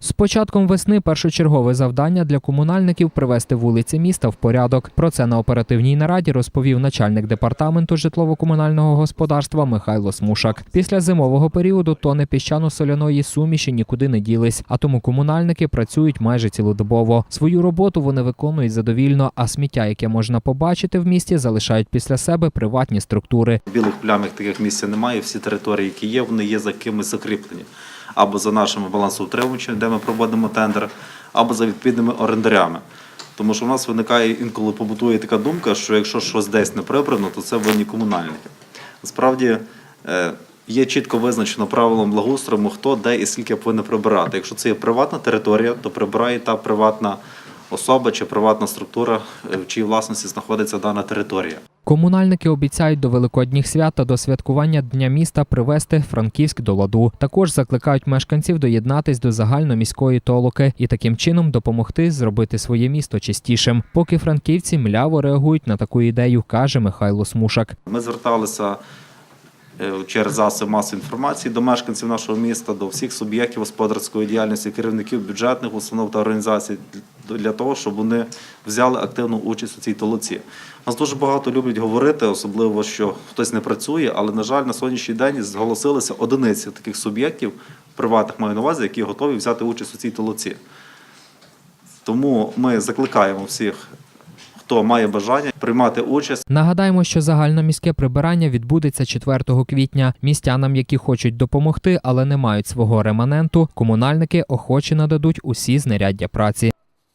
З початком весни першочергове завдання для комунальників привести вулиці міста в порядок. Про це на оперативній нараді розповів начальник департаменту житлово-комунального господарства Михайло Смушак. Після зимового періоду тони піщано-соляної суміші нікуди не ділись, а тому комунальники працюють майже цілодобово. Свою роботу вони виконують задовільно, а сміття, яке можна побачити в місті, залишають після себе приватні структури. Білих плям, таких місця немає. Всі території, які є, вони є за кимось закріплені. Або за нашими балансоутримувачами, де ми проводимо тендер, або за відповідними орендарями. Тому що в нас виникає інколи побутує така думка, що якщо щось десь не прибрано, то це винні комунальники. Насправді е, є чітко визначено правилом благоустрою, хто де і скільки повинен прибирати. Якщо це є приватна територія, то прибирає та приватна особа чи приватна структура, е, в чиїй власності знаходиться дана територія. Комунальники обіцяють до великодніх свят та до святкування Дня міста привести Франківськ до ладу. Також закликають мешканців доєднатись до загальноміської толоки і таким чином допомогти зробити своє місто чистішим. Поки франківці мляво реагують на таку ідею, каже Михайло Смушак. Ми зверталися е, через засоби масової інформації до мешканців нашого міста, до всіх суб'єктів господарської діяльності, керівників бюджетних установ та організацій для того, щоб вони взяли активну участь у цій толоці. Нас дуже багато люблять говорити, особливо що хтось не працює, але на жаль, на сьогоднішній день зголосилися одиниці таких суб'єктів, приватних маю на увазі, які готові взяти участь у цій толоці. Тому ми закликаємо всіх, хто має бажання приймати участь. Нагадаємо, що загальноміське прибирання відбудеться 4 квітня. Містянам, які хочуть допомогти, але не мають свого реманенту, комунальники охоче нададуть усі знаряддя праці.